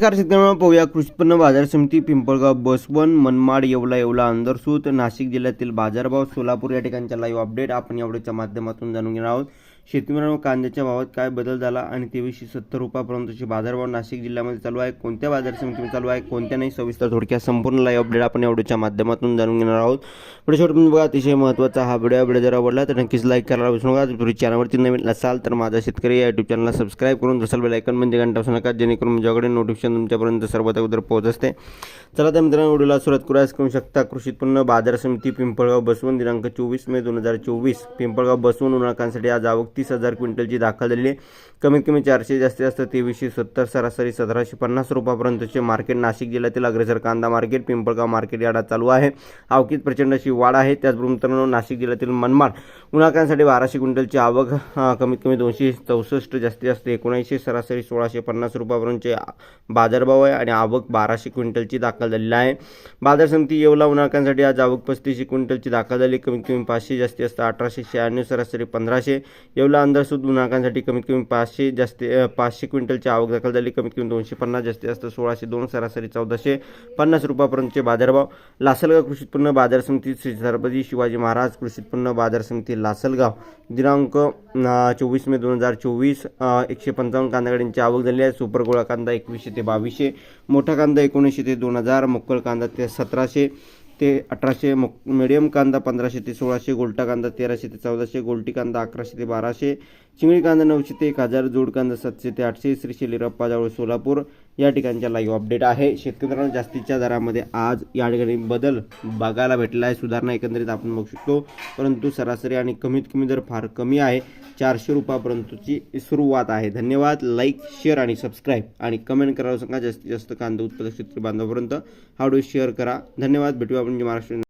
नमस्कार शेतकऱ्यांना पाहूया. कृषी उत्पन्न बाजार समिती पिंपळगाव बसवन मनमाड येवला येवला अंदरसूत नाशिक जिल्ह्यातील बाजारभाव सोलापूर या ठिकाणच्या लाईव्ह अपडेट आपण यावेळेच्या माध्यमातून जाणून घेणार आहोत. शेतकऱ्यांना कांद्याच्या भावात काय बदल झाला? आणि तेवीसशे सत्तर रुपयापर्यंतचे बाजारभाव नाशिक जिल्ह्यामध्ये चालू आहे. कोणत्या बाजार समितीमध्ये चालू आहे? कोणत्या नाही? सविस्तर थोडक्यात संपूर्ण लाईव्ह अपडेट आपण यावेळेच्या माध्यमातून जाणून घेणार आहोत. पुढे शेवटून बघा अतिशय महत्त्वाचा हा व्हिडिओ अपडेट जर आवडला तर नक्कीच लाईक करायला विसरू नका. तुम्ही चॅनलवरती नवीन असाल तर माझा शेतकरी या युट्यूब चॅनलला सबस्क्राईब करून जसं बेल म्हणजे घंटा असू नका. जेणेकरून माझ्याकडे नोटिफिकेशन तुमच्यापर्यंत सर्वात अगोदर पोहोच असते. चला तर मित्रांनो व्हिडिओला सुरुवात करूया. करू शकता कृषी उत्पन्न बाजार समिती पिंपळगाव बसवून दिनांक चोवीस मे दोन हजार चोवीस. पिंपळगाव बसवून उन्हाळकांसाठी आज आवक तीस हजार क्विंटलची दाखल झालेली आहे. कमीत कमी चारशे जास्तीत जास्त तेवीसशे सत्तर सरासरी सतराशे पन्नास रुपयापर्यंतचे मार्केट नाशिक जिल्ह्यातील अग्रेसर कांदा मार्केट पिंपळगाव मार्केट यार्डात चालू आहे. आवकीत प्रचंड अशी वाढ आहे. त्याचबरोबर मित्रांनो नाशिक जिल्ह्यातील मनमाड उन्हाकांसाठी बाराशे क्विंटलची आवक कमीत कमी दोनशे चौसष्ट जास्तीत जास्त एकोणऐंशी सरासरी सोळाशे पन्नास रुपयापर्यंतचे बाजारभाव आहे आणि आवक बाराशे क्विंटलची दाखल झालेली आहे. बाजार समिती येवला उन्हाळकांसाठी आज आवक पस्तीसशे क्विंटलची दाखल झाली. कमीत कमी पाचशे जास्तीत जास्त अठराशे शहाण्णव सरासरी पंधराशे. येवला अंदरसूद गुणांकांसाठी कमीत कमी पाचशे जास्ती पाचशे क्विंटलची आवक दाखल झाली. कमीत कमी दोनशे पन्नास जास्तीत जास्त सोळाशे दोन सरासरी चौदाशे पन्नास रुपयापर्यंतचे बाजारभाव. लासलगाव कृषी उत्पन्न बाजार समिती श्री छत्रपती शिवाजी महाराज कृषी उत्पन्न बाजार समिती लासलगाव. दिनांक चोवीस मे दोन हजार चोवीस एकशे पंचावन्न कांदागाड्यांची आवक झाली आहे. सुपर गोळा कांदा एकवीसशे ते बावीसशे मोठा कांदा एकोणीसशे ते दोन हजार मोक्कल कांदा ते सतराशे ते अठराशे मो मिडियम कांदा पंधराशे ते सोळाशे गोलटा कांदा तेराशे ते चौदाशे गोलटी कांदा अकराशे ते बाराशे चिंगळी कांदा नऊशे ते एक हजार जोड कांदा सातशे ते आठशे श्री शेलीरप्पा जावळ सोलापूर या ठिकाणच्या लाईव्ह अपडेट आहे. शेतकऱ्यांना जास्तीच्या दरामध्ये आज या ठिकाणी बदल बघायला भेटला आहे सुधारणा एकंदरीत आपण बघू शकतो. परंतु सरासरी आणि कमीत कमी दर फार कमी आहे. चारशे रुपयापर्यंतची सुरुवात आहे. धन्यवाद. लाईक शेअर आणि सबस्क्राईब आणि कमेंट करायला सांगा. जास्तीत जास्त कांदा उत्पादक शेतकरी बांधवापर्यंत हा व्हिडिओ शेअर करा. धन्यवाद. भेटूया आपण महाराष्ट्र